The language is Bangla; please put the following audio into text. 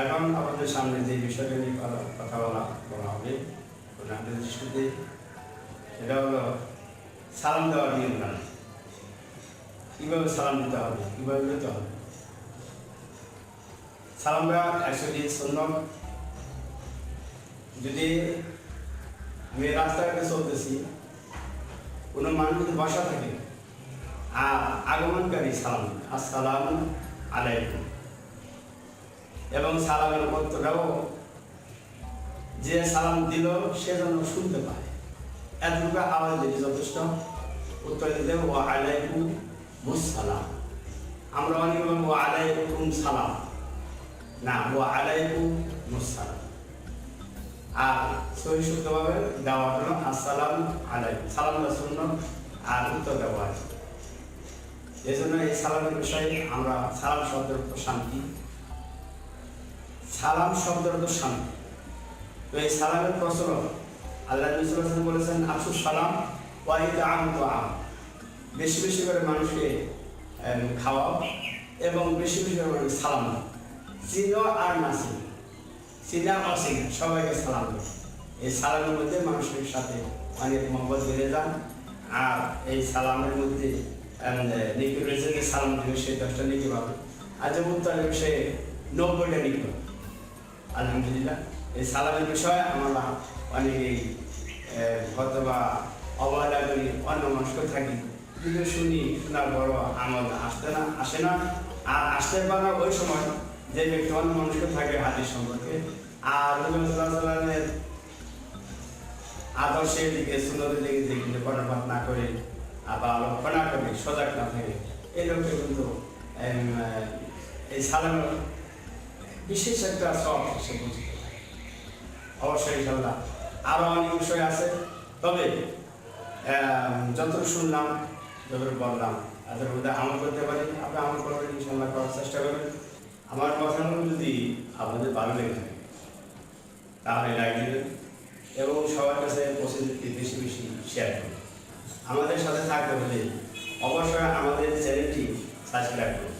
এখন আমাদের সামনে যে বিষয়টা নিয়ে কথা- বলা বলা হবে ওনাদের দৃষ্টিতে সেটা হলো সালাম দেওয়ার নিয়ম না কীভাবে সালাম দিতে হবে কীভাবে দিতে হবে সালাম দেওয়া অ্যাকচুয়ালি সুন্দর যদি আমি রাস্তাঘাটে চলতেছি। কোনো মানুষ যদি বসা থাকে আর আগমনকারী সালাম, আসসালামু আলাইকুম। এবং সালামের অর্থটাও যে সালাম দিল, সে যেন শুনতে পায়। এতটুকু আওয়াজ দিলে যথেষ্ট। উত্তর দিতে ও আলাইকুম মুসালাম আমরা অনেক বলব আলাইকুম সালাম। না ও আলাইকুম মুসালাম আর আসসালাম সালামটা শূন্য আর উত্তর দেওয়া আছে। এই জন্য এই সালামের বিষয়ে আমরা সালাম শব্দের অর্থ শান্তি। সালাম শব্দের অর্থ শান্তি। তো এই সালামের প্রচলন আল্লাহ বলেছেন, আফসুস সালাম ওয়াহিদ আম তো আম। বেশি বেশি করে মানুষকে খাওয়াও এবং বেশি বেশি করে সালাম চিনো আর না চিনো চিনা অচিনা সবাইকে সালাম দাও এই সালামের মধ্যে মানুষের সাথে অনেক মহব্বত বেড়ে যান। আর এই সালামের মধ্যে নেকি রয়েছে সালাম দেবে সে দশটা নেকি পাবে। আর যে মুক্তালের সে নব্বইটা নেকি পাবে। আলহামদুলিল্লাহ এই সালামের বিষয়ে আমরা অনেকেই আহ, হয়তো বা অবহেলা করি অন্য মানুষকে থাকি শুনি শোনার বড় আমল আসতে না আসে না। আর আসতে পারে ওই সময় যে ব্যক্তি অন্য মানুষকে থাকে হাদিস সম্পর্কে। আর রবীন্দ্রের আদর্শের দিকে সুন্দরের দিকে দেখলে কর্ণপাত না করে আবার লক্ষ্য না করে, সজাগ না থাকে এই লোককে কিন্তু এই সালামের বিশেষ একটা সব সে বুঝতে অবশ্যই ইনশাল্লাহ। আরও অনেক বিষয় আছে। তবে যতটুকু শুনলাম যতটুকু বললাম। তাদের মধ্যে আমল করতে পারি, আপনি আমল করবেন ইনশাল্লাহ করার চেষ্টা করবেন। আমার কথাগুলো যদি আপনাদের ভালো লেগে থাকে, তাহলে লাইক দেবেন এবং সবার কাছে পৌঁছে বেশি বেশি শেয়ার করুন আমাদের সাথে থাকতে হলে অবশ্যই আমাদের চ্যানেলটি সাবস্ক্রাইব করুন।